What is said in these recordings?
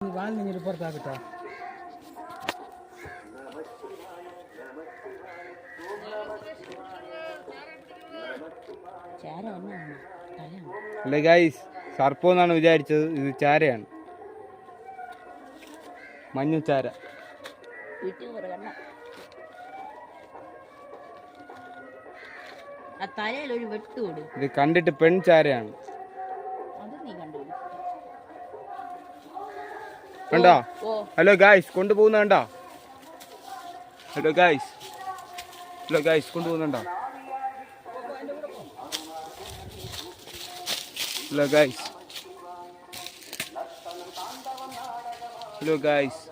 വാൽ പുറത്താക്കിട്ടോ അല്ല ഗൈസ് സർപ്പം എന്നാണ് വിചാരിച്ചത്? ഇത് ചാരയാണ്. മഞ്ഞ ചാര. കണ്ണ ആ തലയിൽ ഒരു വെട്ട് കൊടു. ഇത് കണ്ടിട്ട് പെൺ ചാരയാണ് അത് നീ കണ്ടു കണ്ടോ? ഹലോ ഗായ്സ് കൊണ്ടുപോകുന്ന കണ്ടോ? ഹലോ ഗായ്സ് ഹലോ ഗായ്സ് കൊണ്ടുപോകുന്നുണ്ടോ ഹലോ ഗായ്സ് ഹലോ ഗായ്സ്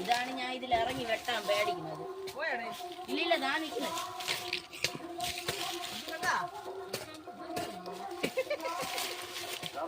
ഇതാണ് ഞാൻ ഇതിൽ ഇറങ്ങി വെട്ടാൻ പേടിക്കുന്നത്. ചേട്ടാ ദാ നിൽക്കുന്നതാ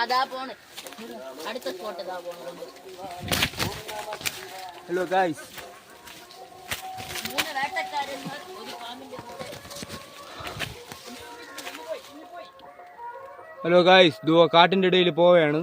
അതാ പോണ്. അടുത്ത സ്പോട്ട് ഇതാ പോണത്. ഹലോ ഗായ്സ് മൂന്ന് വേട്ടക്കാരന്മാർ ഒരു പാമ്പിന്റെ ഹലോ ഗായ്സ് ദുവ കാട്ടിന്റെ ഇടയിൽ പോവുകയാണ്.